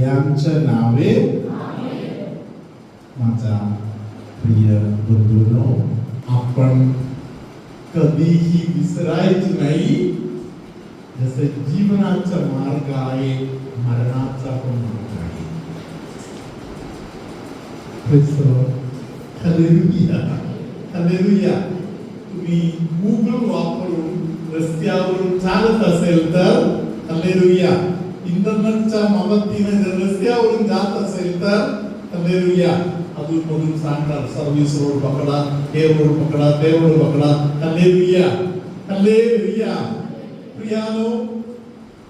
यांच्या नावे माझा प्रिय बंधूंनो आपण कधीही विसरायचं नाही जसं जीवनाचा मार्ग आहे मरणाचा पण मार्ग आहे. तुम्ही गुगल वापरून रस्त्यावरून चालत असेल तर हल्लेलुया इंटरनेटच्या मदतीने जर रस्त्यावरून जात असेल तर हल्लेलुया अजून मधून सांगणार सर्व्हिस रोड पकडा हे रोड पकडा ते रोड पकडा हल्लेलुया हल्लेलुया प्रियानो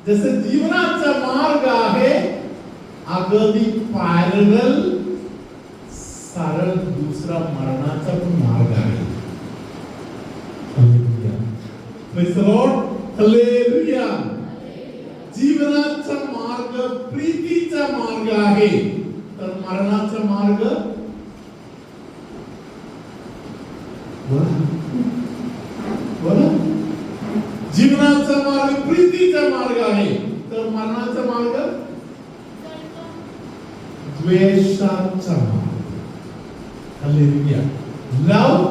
जसं जीवनाचा मार्ग आहे अगदी पॅरल सरळ दुसरा मरणाचा पण मार्ग आहे Hallelujah. Praise the Lord. जीवनाचा मार्ग प्रीतीचा मार्ग आहे. तर मरणाचा मार्ग? जीवनाचा मार्ग प्रीतीचा मार्ग आहे. तर मरणाचा मार्ग? द्वेषाचा मार्ग. Hallelujah. Love,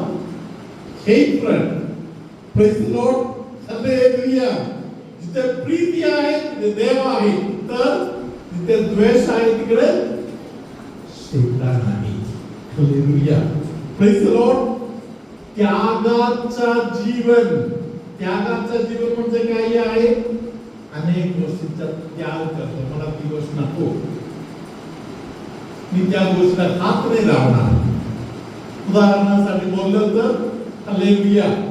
hatred. Praise the Lord. जिथे प्रीती आहे तिथे देव आहे तर जिथे द्वेष आहे तिकडे शैतान आहे. Hallelujah. Praise the त्यागाचा जीवन त्यागाचा जीवन म्हणजे काय आहे? अनेक गोष्टींचा त्याग करतो. मला ती गोष्ट नको. मी त्या गोष्टीला हात नाही लावणार. उदाहरणासाठी बोललं तर हालेलुया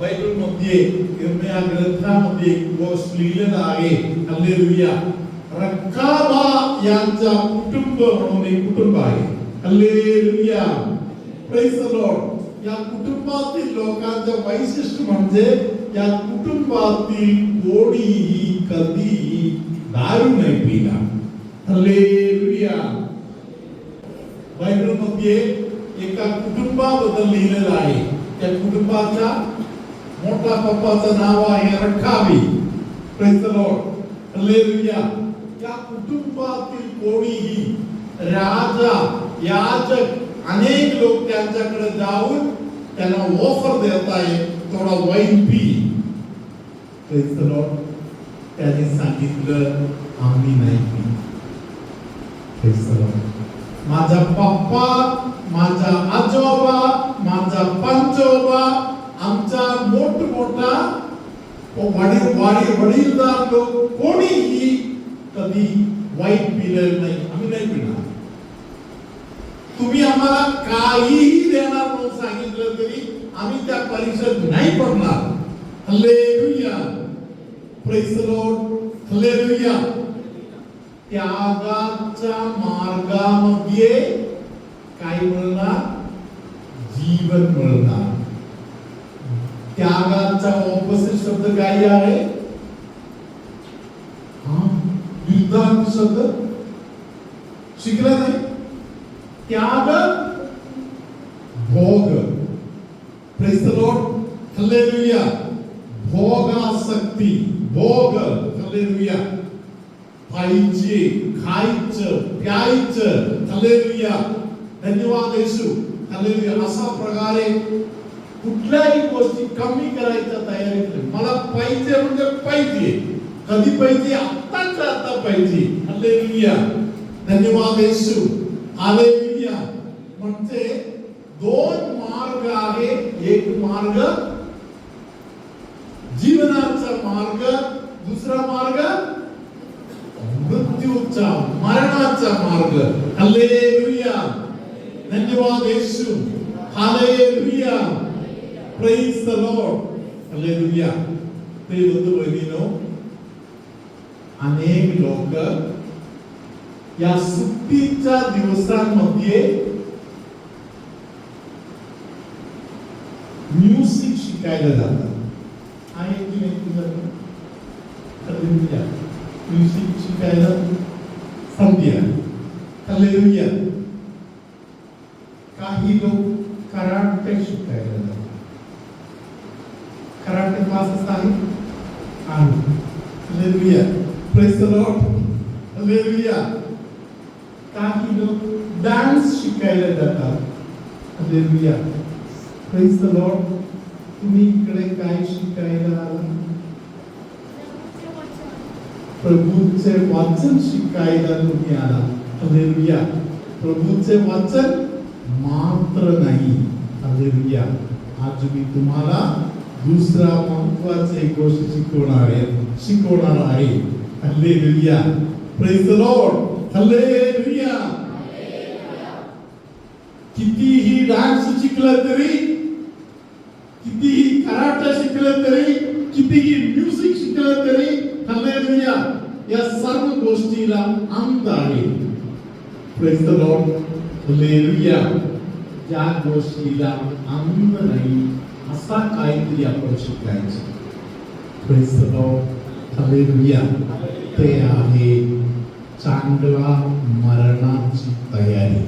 बायबल मध्ये इर्मिया ग्रंथामध्ये एक गोष्ट लिहिलेला आहे हालेलुया रक्काबा यांचा कुटुंब म्हणून एक कुटुंब आहे हालेलुया प्रेज द लॉर्ड या कुटुंबातील लोकांचं वैशिष्ट्य म्हणजे या कुटुंबातील कोणीही कधीही दारू नाही पिला हालेलुया बायबल मध्ये एका कुटुंबाबद्दल लिहिलेलं आहे त्या कुटुंबाचा मोठा पप्पाचं नाव आहे रखावी या कुटुंबातील कोणीही राजा याजक अनेक लोक त्यांच्याकडे जाऊन त्यांना ऑफर देता आहे थोडा वाईन पी त्याने सांगितलं आम्ही नाही पी माझा पप्पा माझा आजोबा माझा पंजोबा आमचा मोठ मोठा वडील वाडी वडीलदार लोक कोणीही कधी वाईट पिलेलं नाही. आम्ही नाही पिणार. तुम्ही आम्हाला काहीही देणार म्हणून सांगितलं तरी आम्ही त्या परीक्षेत नाही पडणार. हल्लेलुया. Praise the lord hallelujah. त्यागाच्या मार्गामध्ये त्यागाचा ऑपोजिट शब्द काय आहे हा, विरुद्धार्थ शब्द शिकला नाही त्याग भोग प्रेज द लॉर्ड हालेलुया भोगासक्ती भोग हालेलुया पाहिजे खायचं प्यायचं हालेलुया धन्यवाद येशू हालेलुया असा प्रकारे कुठल्याही गोष्टी कमी करायच्या तयारीत मला पाहिजे म्हणजे पाहिजे कधी पाहिजे आत्ताच आता पाहिजे हालेलुया धन्यवाद येशू. हालेलुया म्हणजे दोन मार्ग आहे. एक मार्ग जीवनाचा मार्ग दुसरा मार्ग मृत्यूचा मरणाचा मार्ग. हालेलुया धन्यवाद येशू. Hallelujah praise the lord hallelujah ते बंधू भगिनीनो अनेक लोक या सुट्टीच्या दिवसांमध्ये म्युझिक शिकायला जातात आहे की नाही तुझं हालेलुया म्युझिक शिकायला संध्या हालेलुया काही लोक कराटे शिकायला जातात कराटे क्लासेस आहे आहे hallelujah praise the lord hallelujah काही लोक डान्स शिकायला जातात हालेलुया प्रेस द लॉर्ड तुम्ही इकडे काय शिकायला आला प्रभूचे वाचन शिकायला तुम्ही आला हालेलुया प्रभूचे वाचन मात्र नाही हालेलुया आज मी तुम्हाला दुसरा महत्वाचा एक गोष्ट शिकवणार आहे शिकवणार आहे हालेलुया। प्रेज द लॉर्ड हालेलुया। कितीही डान्स शिकलं तरी कितीही कराटे शिकलं तरी कितीही म्युझिक शिकलं तरी, हालेलुया, या सर्व गोष्टीला अंत आहे। प्रेज द लॉर्ड हालेलुया। या गोष्टीला अंत नाही आपण शिकायचं प्रेज द लॉर्ड हालेलुया ते आहे चांगला मरणाची तयारी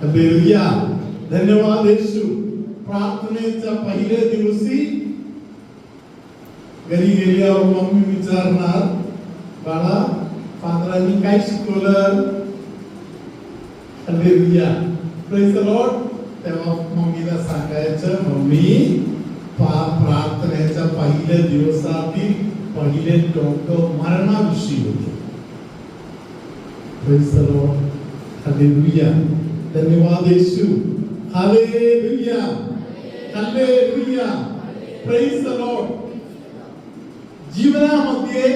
हालेलुया धन्यवाद येशू प्रार्थनेच्या पहिल्या दिवशी घरी गेल्यावर मम्मी विचारणार बाळा फादरांनी काय शिकवलं हालेलुया प्रेज द लॉर्ड तेव्हा मम्मीला सांगायचं मम्मी प्रार्थनेच्या पहिल्या दिवसातील पहिले टोक मरणाविषयी होते लॉर्ड हालेलुया धन्यवाद येशू hallelujah hallelujah praise the lord जीवनामध्ये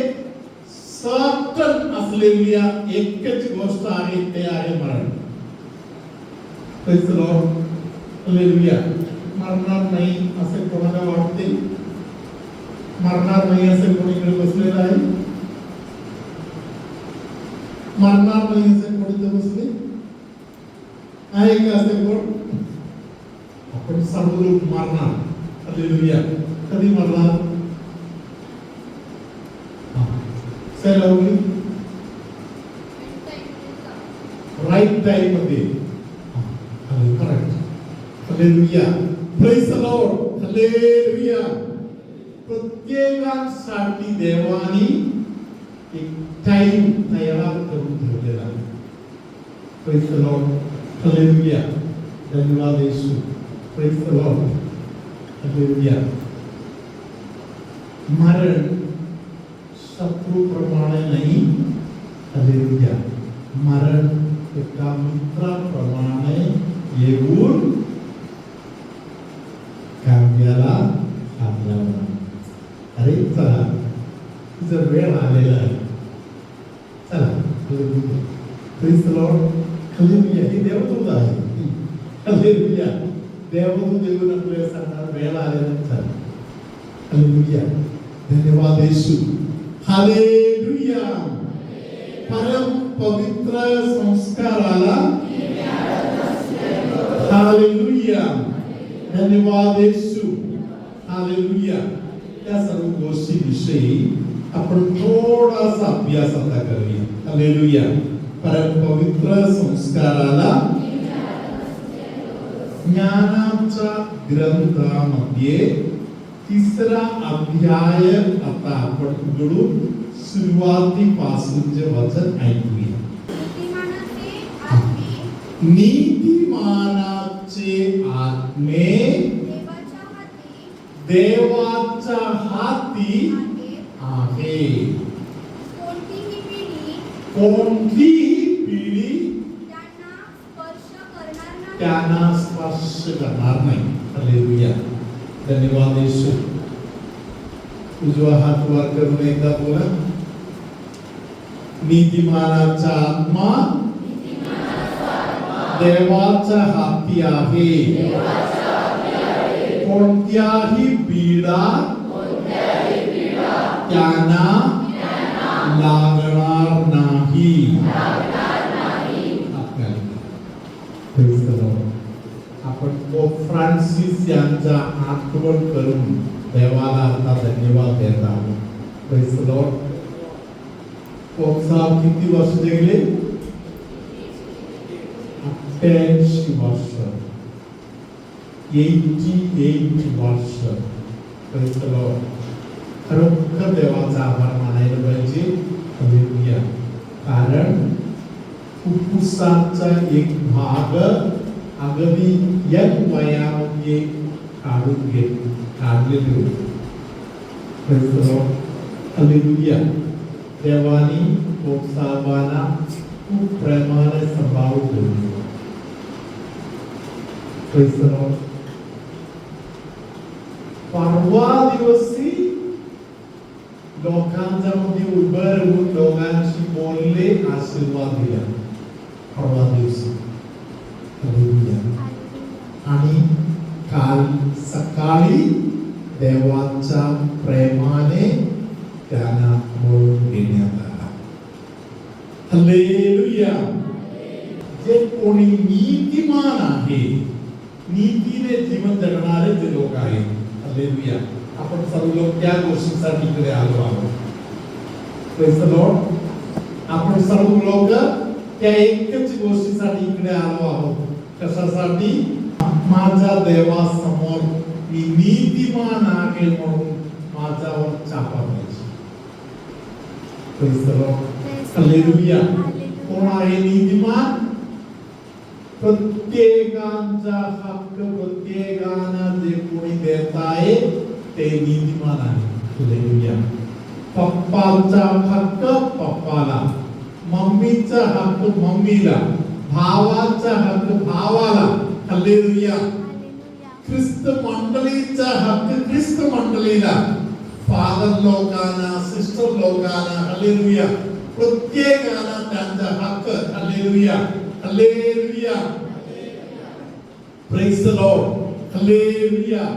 सतत असलेल्या एकच गोष्ट आहे ते आहे मरण प्रेज द लॉर्ड हालेलुया मरणार नाही असे कोणाला वाटते? मरणार नाही असे कोणीकडे बसलेलं आहे? मरणार नाही असे कोणी बसले? आहे का असे कोण? आपण सर्व लोक मरणार हालेलुया कधी मरणार? सॅलवली राईट टाइम मध्ये. करेक्ट हालेलुया प्रेज द लॉर्ड हालेलुया प्रत्येकासाठी देवानी एक टाइम तयार करून ठेवलेला प्रेज द लॉर्ड हालेलुया धन्यवाद येशू प्रेज द लॉर्ड हालेलुया मरण शत्रूप्रमाणे नाही हालेलुया मरण एका मित्राप्रमाणे येऊन काव्याला आपल्याला अरे चला तुझा वेळ आलेला आहे चला प्लीज लॉर्ड हालेलुया ही देवदूत आहे हालेलुया देवदूत येऊन आपल्याला सांगणार वेळ आलेला आहे. चला हालेलुया धन्यवाद येशू हालेलुया परम पवित्र संस्काराला हालेलुया धन्यवाद येशू हालेलुया त्या सर्व गोष्टीविषयी आपण थोडासा अभ्यास आता करूया. हालेलुया परम पवित्र संस्काराला ज्ञानाच्या ग्रंथामध्ये तिसरा अध्याय आता आपण उघडून सुरुवातीपासूनचे वचन ऐकूया. नीतिमानाचे आत्मे देवाच्या हाती आहे. कोणतीही पिढी? त्यांना स्पर्श करणार नाही. हालेलुया धन्यवाद येशू. उजवा हात वर करून एकदा बोला. नीतिमानाचा आत्मा देवाच्या हाती आहे. कोणत्याही पीडा त्यांना लागणार नाही. आपण पोप फ्रान्सिस यांचा आठवण करून देवाला आता धन्यवाद किती वर्ष जगले? अठ्ठ्याऐंशी वर्ष. एटी वर्ष. खरोखर देवाचा आभार मानायला पाहिजे हवेया कारण फुफ्फुसाचा एक भाग अगदी या उपायामध्ये काढून घेत काढलेले होते. हलेलुया देवानी साहेबांना खूप प्रेमाने सांभाळून ठेवले. परवा दिवशी लोकांच्या मध्ये उभं राहून लोकांशी बोलले आशीर्वाद दिला परवा दिवशी. आणि काल सकाळी देवाच्या प्रेमाने त्यांना बोलून घेण्यात आला हल्लेलुया जे कोणी नीतिमान आहे नीतीने जीवन जगणारे जे लोक आहेत हल्लेलुया आपण सर्व लोक त्या गोष्टीसाठी इकडे आलो आहोत. The Lord. आपण सर्व लोक त्या एकच गोष्टीसाठी इकडे आलो आहोत. कशासाठी? माझ्या देवासमोर मी नीतिमान आहे म्हणून माझ्यावर चापा Praise the Lord. Hallelujah. कोण आहे नीतिमान? प्रत्येकाचा हक्क प्रत्येकानं जे कोणी देत आहे ते नीतिमान आहे. पप्पाचा हक्क पप्पाला मम्मीचा हक्क मम्मीला भावाचा हक्क भावाला हल्लेलुया ख्रिस्त मंडळीचा हक्क ख्रिस्त मंडळीला फादर लोकांना सिस्टर लोकांना हल्लेलुया प्रत्येकाला त्यांचा हक्क हल्लेलुया हल्लेलुया प्रेज द लॉर्ड हल्लेलुया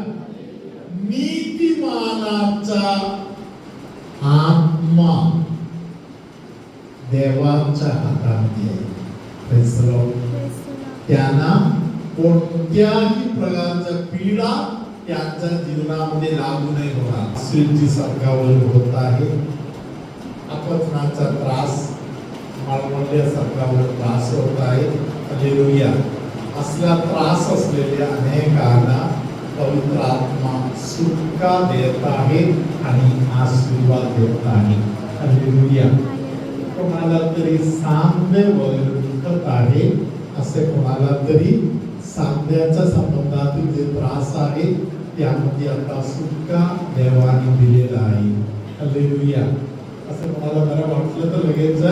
नीतिमानाचा आत्मा देवाच्या हातामध्ये Praise the Lord. त्यांना कोणत्याही प्रकारच्या पीडा त्यांच्या जीवनामध्ये लागू नाही होणार स्वीटची सरकावर होत आहे अपचनाचा त्रास मळमळल्या सरकावर त्रास होत आहे अलिरुया असला त्रास असलेल्या अनेकांना पवित्र आत्मा सुटका देत आहे आणि आशीर्वाद देत आहे. अलिरुया कोणाला तरी सांधे वगैरे दुखत आहे असे कोणाला तरी सांध्याच्या संबंधातील जे त्रास आहे त्यामध्ये आता सुटका देवाने दिलेला आहे. अलिरुया असं कोणाला बरं वाटलं तर लगेच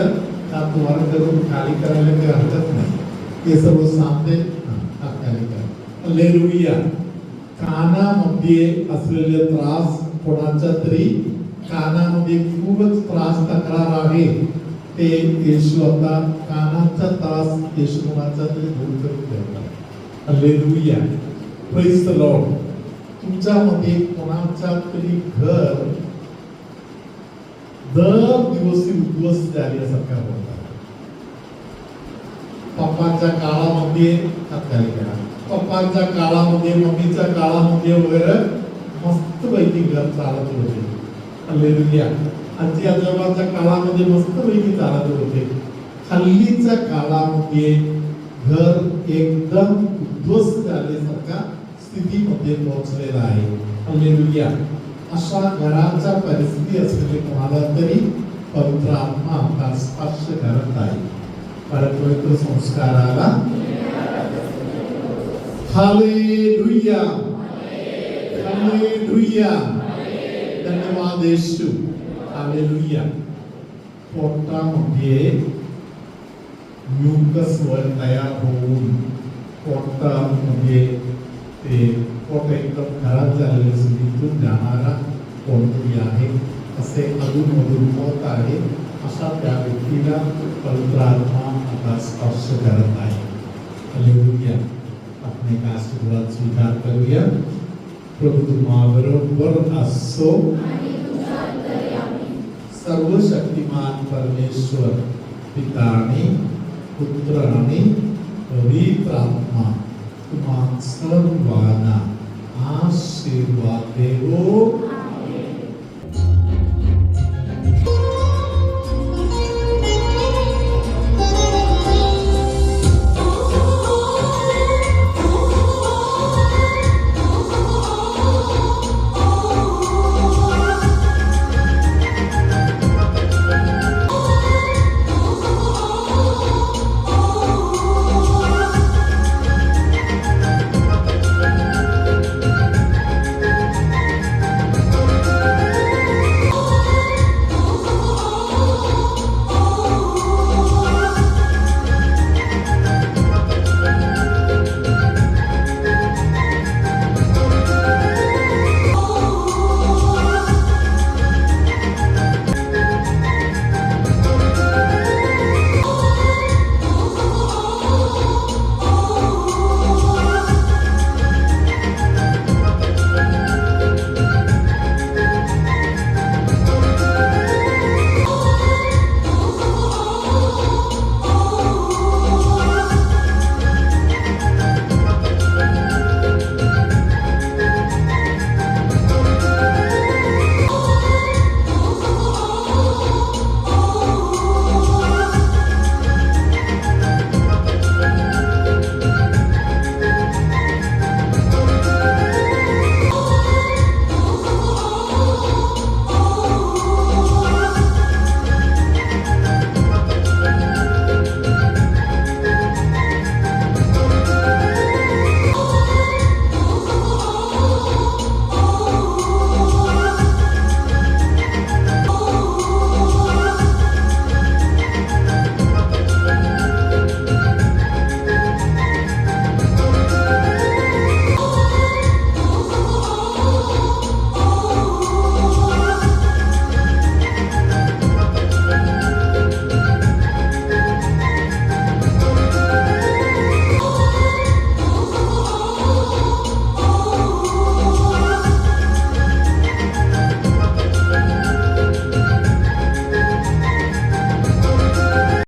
का तुम्हाला करून खाली करायला काही हरकत नाही. ते सर्व सांगते हात खाली करा. कानामध्ये असलेले त्रास कोणाचा तरी? कानामध्ये खूपच त्रास तक्रार आहे. ते येशू आता कानाचा त्रास येशू कोणाचा तरी दूर करून ठेवला लेलुया प्रेज लॉर्ड तुमच्यामध्ये कोणाचा तरी घर दर दिवसी उद्ध्वस्त झाल्यासारखा होता पप्पांच्या काळामध्ये हात करा पप्पांच्या काळामध्ये मम्मीच्या काळामध्ये वगैरे मस्त पैकी घर चालत होते. हालेलुया आजी आजोबाच्या काळामध्ये मस्त पैकी चालत होते. हल्लीच्या काळामध्ये घर एकदम उद्ध्वस्त झाल्यासारखा स्थितीमध्ये पोहोचलेला आहे. हालेलुया अशा घराच्या परिस्थिती असलेले कोणाला तरी पवित्र आत्मा आता स्पर्श करत आहे परपवित्र संस्काराला हालेलुया हालेलुया धन्यवाद येशू हालेलुया पोटामध्ये म्युकस वर तयार होऊन पोटामध्ये ते पोट एकदम खराब झालेलं स्थितीतून जाणारा कोणतरी आहे असे अधूनमधून होत आहे अशा त्या व्यक्तीला पवित्र आत्मा आता स्पर्श करत आहे हालेलुया आपण एक आशीर्वाद स्वीकार करूया प्रभू तुम्हाबरोबर असो सर्व शक्तिमान परमेश्वर पिता आणि पुत्र आणि पवित्र आत्मा तुम्हा सर्वांना nasce do apego